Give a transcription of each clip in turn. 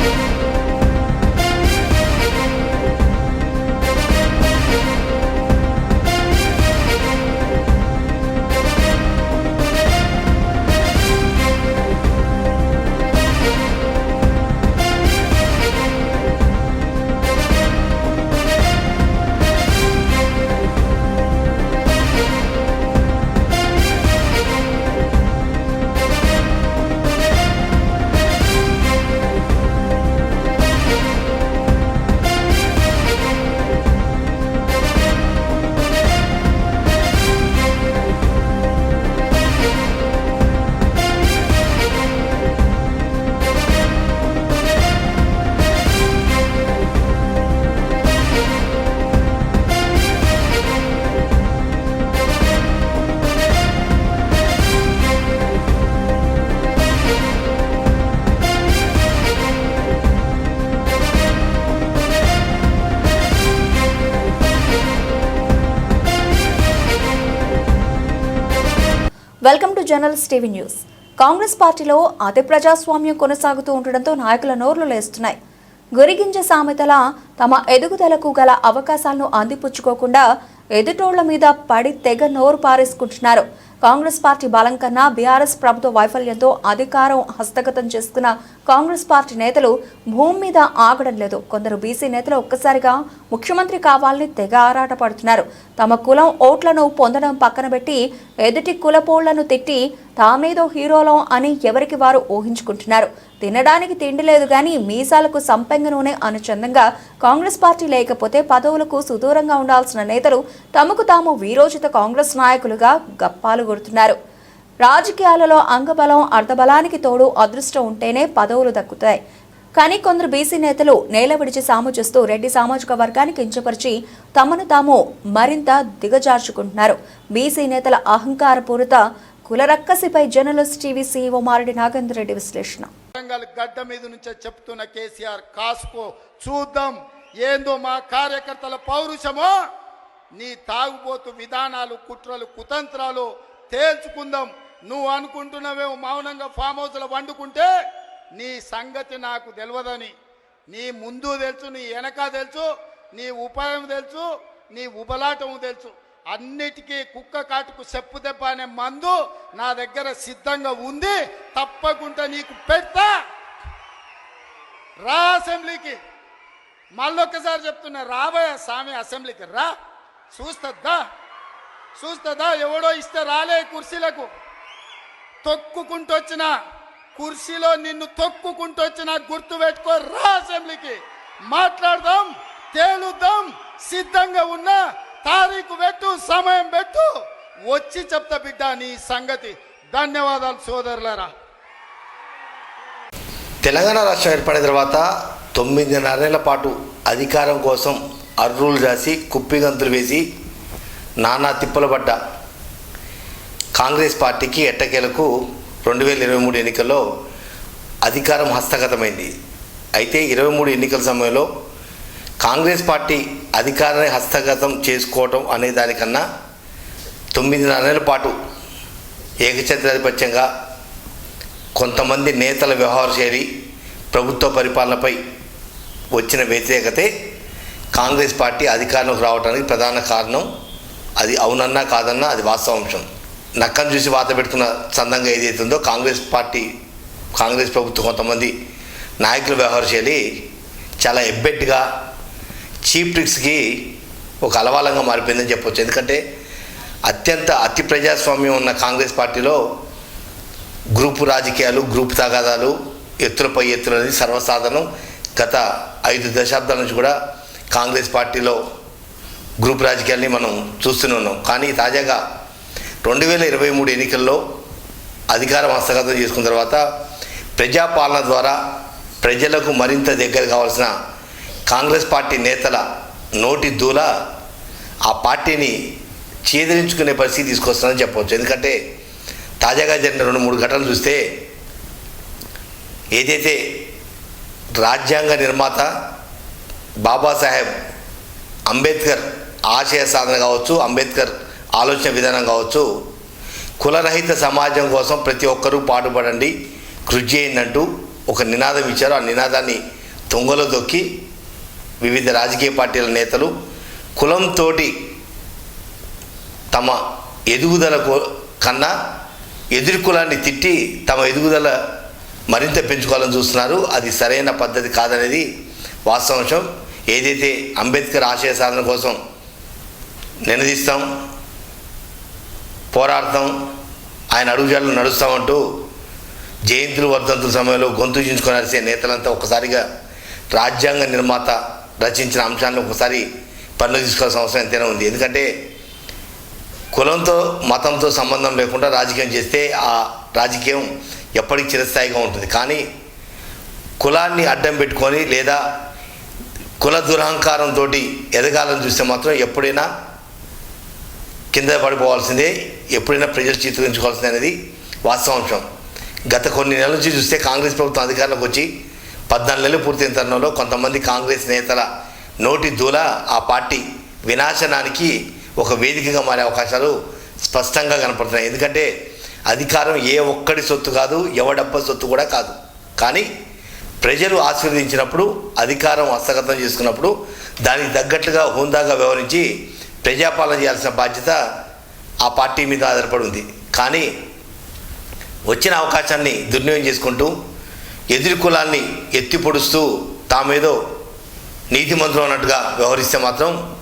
Музика welcome to journalist TV news. Congress పార్టీలో అతి ప్రజాస్వామ్యం కొనసాగుతూ ఉండడంతో నాయకుల నోర్లు లేస్తున్నాయి. గురిగింజ సామెతల తమ ఎదుగుదలకు గల అవకాశాలను అందిపుచ్చుకోకుండా ఎదుటోళ్ళ మీద పడి తెగ నోరు పారేసుకుంటున్నారు. కాంగ్రెస్ పార్టీ బలం కన్నా బీఆర్ఎస్ ప్రభుత్వ వైఫల్యంతో అధికారం హస్తగతం చేసుకున్న కాంగ్రెస్ పార్టీ నేతలు భూమి మీద ఆగడం లేదు. కొందరు బీసీ నేతలు ఒక్కసారిగా ముఖ్యమంత్రి కావాలని తెగ ఆరాట పడుతున్నారు. తమ కులం ఓట్లను పొందడం పక్కన పెట్టి ఎదుటి కులపోళ్ళను తిట్టి తామేదో హీరోలం అని ఎవరికి వారు ఊహించుకుంటున్నారు. తినడానికి తిండి లేదు కానీ మీసాలకు సంపెంగ నూనె అనుచందంగా కాంగ్రెస్ పార్టీ లేకపోతే పదవులకు సుదూరంగా ఉండాల్సిన నేతలు తమకు తాము వీరోచిత కాంగ్రెస్ నాయకులుగా గప్పాలు కొడుతున్నారు. రాజకీయాలలో అంగబలం అర్ధబలానికి తోడు అదృష్టం ఉంటేనే పదవులు దక్కుతాయి. కానీ కొందరు బీసీ నేతలు నేల విడిచి సాము చేస్తూ రెడ్డి సామాజిక వర్గాన్ని కించపరిచి తమను తాము మరింత దిగజార్చుకుంటున్నారు. బీసీ నేతల అహంకారపూరిత కులరక్కసిపై journalist TV CEO Mareddy Nagendra Reddy విశ్లేషణ. వరంగల్ గడ్డ మీద నుంచే చెప్తున్న కేసీఆర్ కాసుకో చూద్దాం. ఏందో మా కార్యకర్తల పౌరుషమో? నీ తాగుబోతు విధానాలు కుట్రలు కుతంత్రాలు తేల్చుకుందాం. నువ్వు అనుకుంటున్నావేమో మౌనంగా ఫామ్ హౌస్లో వండుకుంటే నీ సంగతి నాకు తెలియదని నీ ముందు తెలుసు నీ వెనక తెలుసు నీ ఉపాయం తెలుసు నీ ఉబలాటం తెలుసు. అన్నిటికీ కుక్క కాటుకు చెప్పు దెబ్బ అనే మందు నా దగ్గర సిద్ధంగా ఉంది. తప్పకుండా నీకు పెడతా. రా అసెంబ్లీకి. మళ్ళొక్కసారి చెప్తున్నా రాబోయే స్వామి అసెంబ్లీకి రా. చూస్తుందా చూస్తుందా ఎవడో ఇస్తే రాలే కుర్చీలకు. తొక్కుకుంటూ వచ్చినా కుర్చీలో నిన్ను తొక్కుకుంటూ వచ్చిన గుర్తు పెట్టుకో. రా అసెంబ్లీకి. మాట్లాడదాం తేలుద్దాం సిద్ధంగా ఉన్నా తారీఖు పెట్టు సమయం పెట్టు. వచ్చి చెప్తా బిడ్డ నీ సంగతి. ధన్యవాదాలు సోదరులారా. తెలంగాణ రాష్ట్రం ఏర్పడిన తర్వాత తొమ్మిదిన్నరేళ్ళ పాటు అధికారం కోసం అర్రులు రాసి కుప్పిగంతులు వేసి నానా తిప్పలు పడ్డ. కాంగ్రెస్ పార్టీకి ఎట్టకేలకు రెండు వేల ఇరవై మూడు ఎన్నికల్లో అధికారం హస్తగతమైంది. అయితే ఇరవై మూడు ఎన్నికల సమయంలో కాంగ్రెస్ పార్టీ అధికారాన్ని హస్తగతం చేసుకోవటం అనే దానికన్నా తొమ్మిదిన్నరేళ్ళ పాటు ఏకఛత్రాధిపత్యంగా కొంతమంది నేతల వ్యవహార శైలి ప్రభుత్వ పరిపాలనపై వచ్చిన వ్యతిరేకతే కాంగ్రెస్ పార్టీ అధికారంలోకి రావడానికి ప్రధాన కారణం. అది అవునన్నా కాదన్నా అది వాస్తవాంశం. నక్కను చూసి వాత పెడుతున్న చందంగా ఏదైతుందో ఉందో కాంగ్రెస్ పార్టీ కాంగ్రెస్ ప్రభుత్వం కొంతమంది నాయకుల వ్యవహార శైలి చాలా ఎబ్బెట్టుగా చీప్ ట్రిక్స్కి ఒక అలవాలంగా మారిపోయిందని చెప్పొచ్చు. ఎందుకంటే అత్యంత అతి ప్రజాస్వామ్యం ఉన్న కాంగ్రెస్ పార్టీలో గ్రూపు రాజకీయాలు గ్రూపు తగాదాలు ఎత్తులపై ఎత్తులు అనేది సర్వసాధారణం. గత ఐదు దశాబ్దాల నుంచి కూడా కాంగ్రెస్ పార్టీలో గ్రూప్ రాజకీయాల్ని మనం చూస్తూనే ఉన్నాం. కానీ తాజాగా రెండు వేల ఇరవై మూడు ఎన్నికల్లో అధికారం హస్తగతం చేసుకున్న తర్వాత ప్రజాపాలన ద్వారా ప్రజలకు మరింత దగ్గర కావాల్సిన కాంగ్రెస్ పార్టీ నేతల నోటి దూల ఆ పార్టీని చేదరించుకునే పరిస్థితి తీసుకొస్తుందని చెప్పవచ్చు. ఎందుకంటే తాజాగా జరిగిన రెండు మూడు ఘటనలు చూస్తే ఏదైతే రాజ్యాంగ నిర్మాత బాబాసాహెబ్ అంబేద్కర్ ఆశయ సాధన కావచ్చు అంబేద్కర్ ఆలోచన విధానం కావచ్చు. కులరహిత సమాజం కోసం ప్రతి ఒక్కరూ పాటుపడండి. కృషి చేయండి అంటూ ఒక నినాదం ఇచ్చారు. ఆ నినాదాన్ని తొంగలో దొక్కి వివిధ రాజకీయ పార్టీల నేతలు కులంతో తమ ఎదుగుదల కో- కన్నా ఎదురు కులాన్ని తిట్టి తమ ఎదుగుదల మరింత పెంచుకోవాలని చూస్తున్నారు. అది సరైన పద్ధతి కాదనేది వాస్తవాంశం ఏదైతే అంబేద్కర్ ఆశయ సాధన కోసం నినదిస్తాం పోరాడతాం. ఆయన అడుగుజాడలు నడుస్తామంటూ జయంతులు వర్ధంతుల సమయంలో గొంతు చించుకొని అరిసే నేతలంతా ఒక్కసారిగా రాజ్యాంగ నిర్మాత రచించిన అంశాలను ఒకసారి పన్ను తీసుకోవాల్సిన అవసరం ఎంతైనా ఉంది. ఎందుకంటే కులంతో మతంతో సంబంధం లేకుండా రాజకీయం చేస్తే ఆ రాజకీయం ఎప్పటికీ చిరస్థాయిగా ఉంటుంది. కానీ కులాన్ని అడ్డం పెట్టుకొని లేదా కుల దురహంకారంతో ఎదగాలని చూస్తే మాత్రం ఎప్పుడైనా కింద పడిపోవాల్సిందే ఎప్పుడైనా ప్రజలు చిత్రించుకోవాల్సిందే అనేది వాస్తవాంశం గత కొన్ని నెలల నుంచి చూస్తే కాంగ్రెస్ ప్రభుత్వం అధికారంలోకి వచ్చి పద్నాలుగు నెలలు పూర్తయిన తరుణంలో కొంతమంది కాంగ్రెస్ నేతల నోటి దూల ఆ పార్టీ వినాశనానికి ఒక వేదికగా మారే అవకాశాలు స్పష్టంగా కనపడుతున్నాయి. ఎందుకంటే అధికారం ఏ ఒక్కడి సొత్తు కాదు ఎవడప్ప సొత్తు కూడా కాదు. కానీ ప్రజలు ఆశీర్వదించినప్పుడు అధికారం హస్తగతం చేసుకున్నప్పుడు దానికి తగ్గట్లుగా హుందాగా వ్యవహరించి ప్రజాపాలన చేయాల్సిన బాధ్యత ఆ పార్టీ మీద ఆధారపడి ఉంది. కానీ వచ్చిన అవకాశాన్ని దుర్వినియోగం చేసుకుంటూ ఎదురు కులాన్ని ఎత్తి పొడుస్తూ తామేదో నీతిమంతులు అన్నట్టుగా వ్యవహరిస్తే మాత్రం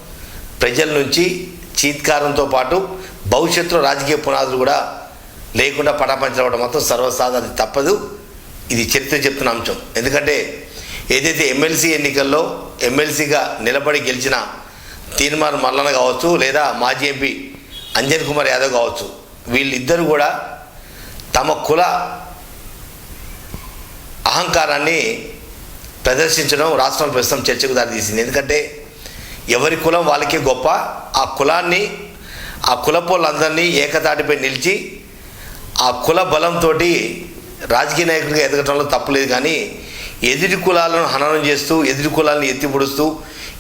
ప్రజల నుంచి చీత్కారంతో పాటు భవిష్యత్తులో రాజకీయ పునాదులు కూడా లేకుండా పటాపంచడం మాత్రం సర్వసాధారణ. తప్పదు. ఇది చరిత్ర చెప్తున్న అంశం. ఎందుకంటే ఏదైతే ఎమ్మెల్సీ ఎన్నికల్లో ఎమ్మెల్సీగా నిలబడి గెలిచిన తీర్మాన్ మల్లన కావచ్చు లేదా మాజీ ఎంపీ అంజన్ కుమార్ యాదవ్ కావచ్చు వీళ్ళిద్దరూ కూడా తమ కుల అహంకారాన్ని ప్రదర్శించడం రాష్ట్రంలో ప్రస్తుతం చర్చకు దారితీసింది. ఎందుకంటే ఎవరి కులం వాళ్ళకే గొప్ప ఆ కులాన్ని ఆ కులపోళ్ళందరినీ ఏకతాటిపై నిలిచి ఆ కుల బలంతో రాజకీయ నాయకుడిగా ఎదగటంలో తప్పులేదు కానీ ఎదుటి కులాలను హననం చేస్తూ ఎదుటి కులాలను ఎత్తిపొడుస్తూ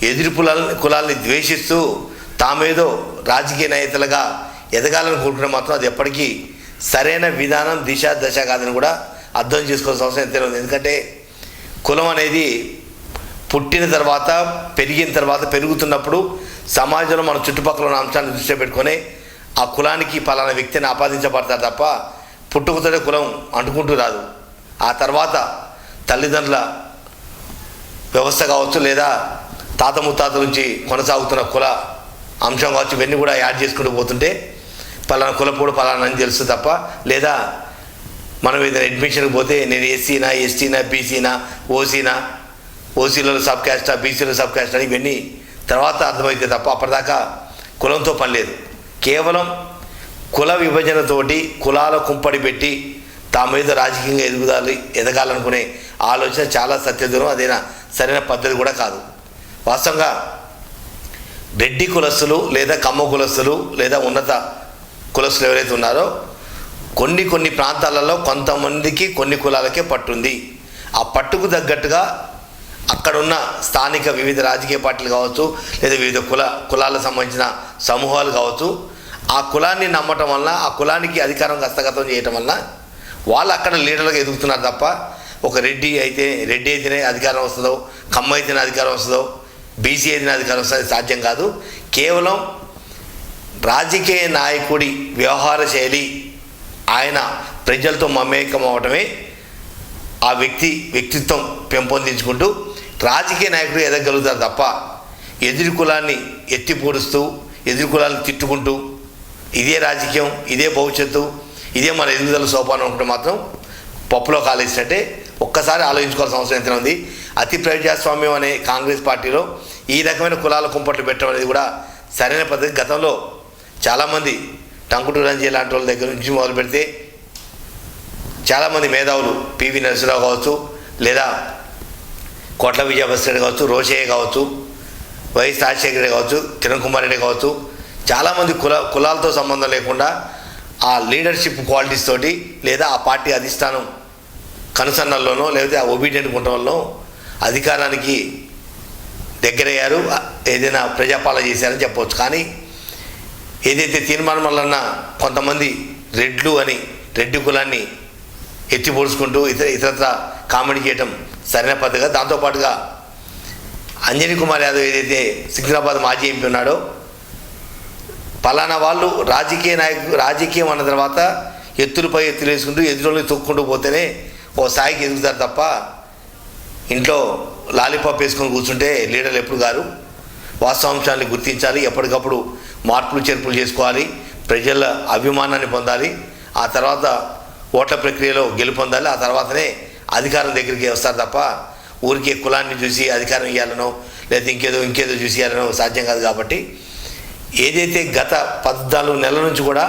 ఎదురు కులాల కులాల్ని ద్వేషిస్తూ తామేదో రాజకీయ నేతలుగా ఎదగాలని కోరుకునే మాత్రం అది ఎప్పటికీ సరైన విధానం దిశ దశ కాదని కూడా అర్థం చేసుకోవాల్సిన అవసరం ఎంతైనా ఉంది. ఎందుకంటే కులం అనేది పుట్టిన తర్వాత పెరిగిన తర్వాత పెరుగుతున్నప్పుడు సమాజంలో మన చుట్టుపక్కల ఉన్న అంశాలను దృష్టిలో పెట్టుకొని ఆ కులానికి పలానా వ్యక్తిని ఆపాదించబడతారు తప్ప పుట్టుకతోనే కులం అంటుకుంటూ రాదు. ఆ తర్వాత తల్లిదండ్రుల వ్యవస్థ కావచ్చు లేదా తాత ముత్తాతల నుంచి కొనసాగుతున్న కుల అంశం కావచ్చు ఇవన్నీ కూడా యాడ్ చేసుకుంటూ పోతుంటే పలానా కులపోడు పలానా అని తెలుసు తప్ప లేదా మనం ఏదైనా అడ్మిషన్కి పోతే నేను ఎస్సీనా ఎస్టీనా బీసీనా ఓసీనా ఓసీలలో సబ్ క్యాస్టా బీసీలో సబ్ క్యాస్టా అని ఇవన్నీ తర్వాత అర్థమైతే తప్ప అప్పటిదాకా కులంతో పని లేదు. కేవలం కుల విభజనతోటి కులాల కుంపడి పెట్టి తా మీద రాజకీయంగా ఎదుగుదాలి ఎదగాలనుకునే ఆలోచన చాలా సత్యదూరం అదైనా సరైన పద్ధతి కూడా కాదు. వాస్తవంగా రెడ్డి కులస్తులు లేదా కమ్మ కులస్తులు లేదా ఉన్నత కులస్తులు ఎవరైతే ఉన్నారో కొన్ని కొన్ని ప్రాంతాలలో కొంతమందికి కొన్ని కులాలకే పట్టుంది. ఆ పట్టుకు తగ్గట్టుగా అక్కడున్న స్థానిక వివిధ రాజకీయ పార్టీలు కావచ్చు లేదా వివిధ కుల కులాలకు సంబంధించిన సమూహాలు కావచ్చు ఆ కులాన్ని నమ్మటం వలన ఆ కులానికి అధికారం హస్తగతం చేయటం వలన వాళ్ళు అక్కడ లీడర్లుగా ఎదుగుతున్నారు తప్ప ఒక రెడ్డి అయితే రెడ్డి అయితేనే అధికారం వస్తుందో కమ్మ అయితేనే అధికారం వస్తుందో బీసీ అధికారం సాధ్యం కాదు. కేవలం రాజకీయ నాయకుడి వ్యవహార శైలి ఆయన ప్రజలతో మమేకం అవటమే ఆ వ్యక్తి వ్యక్తిత్వం పెంపొందించుకుంటూ రాజకీయ నాయకుడు ఎదగలుగుతారు తప్ప ఎదురు కులాన్ని ఎత్తిపూడుస్తూ ఎదురు కులాన్ని తిట్టుకుంటూ ఇదే రాజకీయం ఇదే భవిష్యత్తు ఇదే మన ఎదుగుదల సోపానం అనుకుంటే మాత్రం పప్పులో కాలేసినట్టే ఒక్కసారి ఆలోచించుకోవాల్సిన అవసరం ఎంత ఉంది. అతి ప్రజాస్వామ్యం అనే కాంగ్రెస్ పార్టీలో ఈ రకమైన కులాల కుంపట్లు పెట్టడం అనేది కూడా సరైన పద్ధతి. గతంలో చాలామంది టంకుటూ రంజీ లాంటి వాళ్ళ దగ్గర నుంచి మొదలు పెడితే చాలామంది మేధావులు పివి నరసింహరావు కావచ్చు లేదా కోట్ల విజయభాస్కర్ కావచ్చు రోషయ్య కావచ్చు వైఎస్ రాజశేఖర రెడ్డి కావచ్చు కిరణ్ కుమార్ రెడ్డి కావచ్చు చాలామంది కుల కులాలతో సంబంధం లేకుండా ఆ లీడర్షిప్ క్వాలిటీస్ తోటి లేదా ఆ పార్టీ అధిష్టానం కనుసన్నల్లోనో లేకపోతే ఆ ఒబీడియంట్ ఉండడంలో అధికారానికి దగ్గరయ్యారు. ఏదైనా ప్రజాపాలన చేశారని చెప్పవచ్చు. కానీ ఏదైతే తీర్మానం వలన కొంతమంది రెడ్లు అని రెడ్డి కులాన్ని ఎత్తిపోడుచుకుంటూ ఇతర ఇతరత్ర కామెడీ చేయటం సరైన పద్ధతిగా దాంతోపాటుగా అంజనీ కుమార్ యాదవ్ ఏదైతే సికింద్రాబాద్ మాజీ ఎంపీ ఉన్నాడో పలానా వాళ్ళు రాజకీయ నాయకు రాజకీయం అన్న తర్వాత ఎత్తులపై ఎత్తులు వేసుకుంటూ ఎదురుని తొక్కుంటూ పోతేనే ఓ స్థాయికి ఎదుగుతారు తప్ప ఇంట్లో లాలీపాప్ వేసుకొని కూర్చుంటే లీడర్లు ఎప్పుడు గారు? వాస్తవాంశాన్ని గుర్తించాలి ఎప్పటికప్పుడు మార్పులు చేర్పులు చేసుకోవాలి ప్రజల అభిమానాన్ని పొందాలి ఆ తర్వాత ఓట్ల ప్రక్రియలో గెలుపొందాలి ఆ తర్వాతనే అధికారం దగ్గరికి వస్తారు తప్ప ఊరికే కులాన్ని చూసి అధికారం ఇవ్వాలనో లేదా ఇంకేదో ఇంకేదో చూసి ఇవ్వాలనో సాధ్యం కాదు కాబట్టి ఏదైతే గత పద్నాలుగు నెలల నుంచి కూడా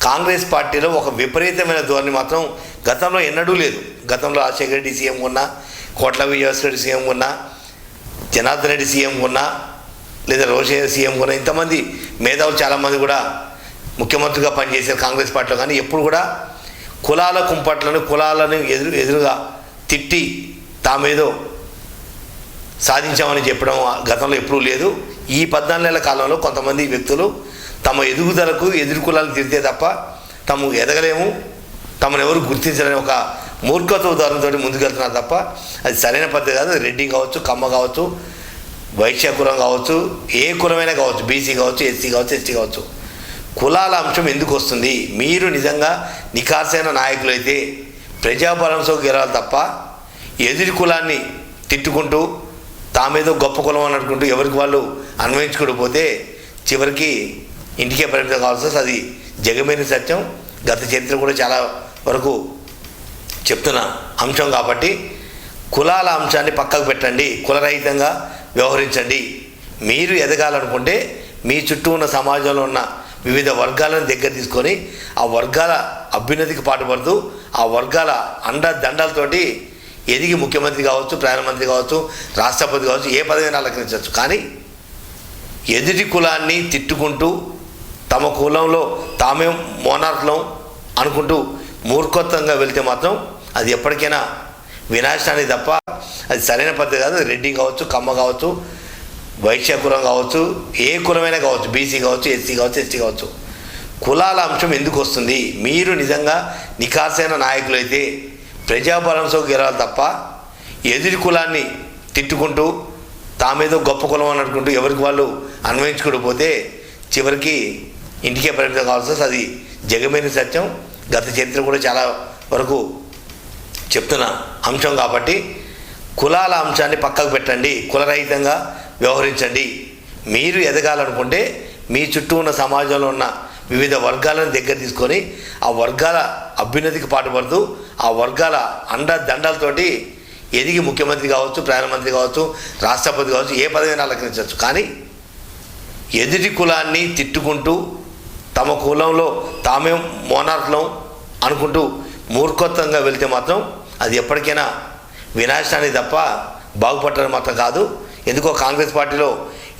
కాంగ్రెస్ పార్టీలో ఒక విపరీతమైన ధోరణి మాత్రం గతంలో ఎన్నడూ లేదు. గతంలో రాజశేఖర రెడ్డి సీఎం ఉన్నా కోట్ల విజయవాసరెడ్డి సీఎం ఉన్నా జనార్దన్ రెడ్డి సీఎం ఉన్నా లేదా రోషయ్య సీఎం ఉన్నా ఇంతమంది మేధావులు చాలామంది కూడా ముఖ్యమంత్రిగా పనిచేశారు కాంగ్రెస్ పార్టీలో. కానీ ఎప్పుడు కూడా కులాల కుంపట్లను కులాలను ఎదురు ఎదురుగా తిట్టి తామేదో సాధించామని చెప్పడం గతంలో ఎప్పుడూ లేదు. ఈ పద్నాలుగు నెలల కాలంలో కొంతమంది వ్యక్తులు తమ ఎదుగుదలకు ఎదురు కులాలను తిరితే తప్ప తాము ఎదగలేము తమను ఎవరు గుర్తించలేని ఒక మూర్ఖత్వ ఉదాహరణతో ముందుకెళ్తున్నారు తప్ప అది సరైన పద్ధతి కాదు. రెడ్డి కావచ్చు కమ్మ కావచ్చు వైశ్య కులం కావచ్చు ఏ కులమైనా కావచ్చు బీసీ కావచ్చు ఎస్సీ కావచ్చు ఎస్టీ కావచ్చు. కులాల అంశం ఎందుకు వస్తుంది? మీరు నిజంగా నిఖార్సైన నాయకులైతే ప్రజాబలంతో గెలవాలి తప్ప ఎదుటి కులాన్ని తిట్టుకుంటూ తామేదో గొప్ప కులం అని అనుకుంటూ ఎవరికి వాళ్ళు అన్వయించుకోకపోతే చివరికి ఇంటికే పరిమితం కావాల్సి అది జగమైన సత్యం. గత చరిత్ర కూడా చాలా వరకు చెప్తున్న అంశం కాబట్టి కులాల అంశాన్ని పక్కకు పెట్టండి కులరహితంగా వ్యవహరించండి. మీరు ఎదగాలనుకుంటే మీ చుట్టూ ఉన్న సమాజంలో ఉన్న వివిధ వర్గాలను దగ్గర తీసుకొని ఆ వర్గాల అభ్యున్నతికి పాటుపడుతూ ఆ వర్గాల అండ దండాలతోటి ఎదిగి ముఖ్యమంత్రి కావచ్చు ప్రధానమంత్రి కావచ్చు రాష్ట్రపతి కావచ్చు ఏ పదవిని అలంకరించవచ్చు. కానీ ఎదుటి కులాన్ని తిట్టుకుంటూ తమ కులంలో తామే మోనార్కులం అనుకుంటూ మూర్ఖత్వంగా వెళ్తే మాత్రం అది ఎప్పటికైనా వినాశనానికి తప్ప అది సరైన పద్ధతి కాదు. రెడ్డి కావచ్చు కమ్మ కావచ్చు వైశ్య కులం కావచ్చు ఏ కులమైనా కావచ్చు బీసీ కావచ్చు ఎస్సీ కావచ్చు ఎస్టీ కావచ్చు. కులాల అంశం ఎందుకు వస్తుంది? మీరు నిజంగా నిఖార్సైన నాయకులైతే ప్రజాబలంతో గెలవాలి తప్ప ఎదుటి కులాన్ని తిట్టుకుంటూ తామేదో గొప్ప కులం అని అనుకుంటూ ఎవరికి వాళ్ళు అన్వయించుకుంటూ పోతే చివరికి ఇంటికే పరిమితం కావాల్సి అది జగమైన సత్యం. గత చరిత్ర కూడా చాలా వరకు చెప్తున్న అంశం కాబట్టి కులాల అంశాన్ని పక్కకు పెట్టండి కులరహితంగా వ్యవహరించండి. మీరు ఎదగాలనుకుంటే మీ చుట్టూ ఉన్న సమాజంలో ఉన్న వివిధ వర్గాలను దగ్గర తీసుకొని ఆ వర్గాల అభ్యున్నతికి పాటుపడుతూ ఆ వర్గాల అండ దండాలతోటి ఎదిగి ముఖ్యమంత్రి కావచ్చు ప్రధానమంత్రి కావచ్చు రాష్ట్రపతి కావచ్చు ఏ పదవిని అలంకరించవచ్చు. కానీ ఎదుటి కులాన్ని తిట్టుకుంటూ తమ కులంలో తామే మోనార్కులం అనుకుంటూ మూర్ఖత్వంగా వెళ్తే మాత్రం అది ఎప్పటికైనా వినాశనానికి తప్ప బాగుపడటం మాత్రం కాదు. ఎందుకో కాంగ్రెస్ పార్టీలో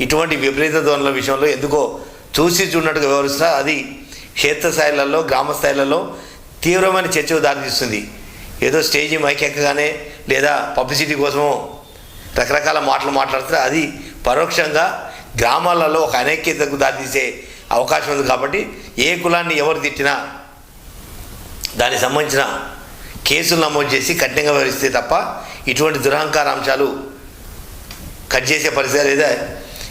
ఇటువంటి విపరీత ధోరణుల విషయంలో ఎందుకో చూసి చూడనట్టుగా వ్యవహరిస్తా అది క్షేత్రస్థాయిలలో గ్రామ స్థాయిలలో తీవ్రమైన చర్చకు దారితీస్తుంది. ఏదో స్టేజీ మైకెక్కగానే లేదా పబ్లిసిటీ కోసమో రకరకాల మాటలు మాట్లాడితే అది పరోక్షంగా గ్రామాలలో ఒక అనైక్యతకు దారితీసే అవకాశం ఉంది కాబట్టి ఏ కులాన్ని ఎవరు తిట్టినా దానికి సంబంధించిన కేసులు నమోదు చేసి కఠినంగా వ్యవహరిస్తే తప్ప ఇటువంటి దురహంకార అంశాలు కట్ చేసే పరిస్థితి లేదా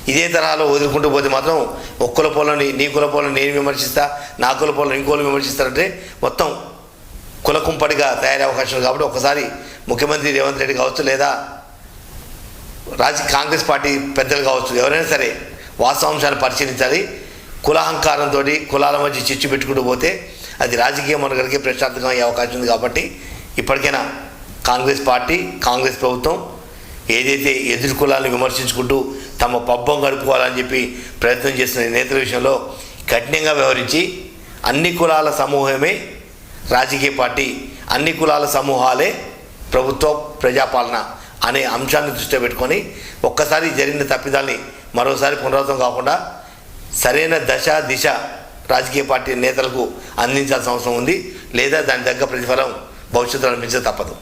ఇదే తరహాలో వదులుకుంటూ పోతే మాత్రం ఒక్కల పొలని నీ కుల పొలం నేను విమర్శిస్తా నా కుల పొలం ఇంకోలు విమర్శిస్తారంటే మొత్తం కుల కుంపటిగా తయారయ్యే అవకాశం కాబట్టి ఒకసారి ముఖ్యమంత్రి రేవంత్ రెడ్డి కావచ్చు లేదా రాజ కాంగ్రెస్ పార్టీ పెద్దలు కావచ్చు ఎవరైనా సరే వాస్తవాంశాలు పరిశీలించాలి. కులహంకారంతో కులాల మధ్య చిచ్చు పెట్టుకుంటూ పోతే అది రాజకీయ మనగడికి ప్రశ్నార్థకం అయ్యే అవకాశం ఉంది కాబట్టి ఇప్పటికైనా కాంగ్రెస్ పార్టీ కాంగ్రెస్ ప్రభుత్వం ఏదైతే ఎదురు కులాలను విమర్శించుకుంటూ తమ పబ్బం గడుపుకోవాలని చెప్పి ప్రయత్నం చేస్తున్న నేతల విషయంలో కఠినంగా వ్యవహరించి అన్ని కులాల సమూహమే రాజకీయ పార్టీ అన్ని కులాల సమూహాలే ప్రభుత్వ ప్రజాపాలన అనే అంశాన్ని దృష్టిలో పెట్టుకొని ఒక్కసారి జరిగిన తప్పిదాన్ని మరోసారి పునరావృతం కాకుండా సరైన దశ దిశ రాజకీయ పార్టీ నేతలకు అందించాల్సిన అవసరం ఉంది. లేదా దాని తగ్గ ప్రతిఫలం భవిష్యత్తులో అనిపించే తప్పదు.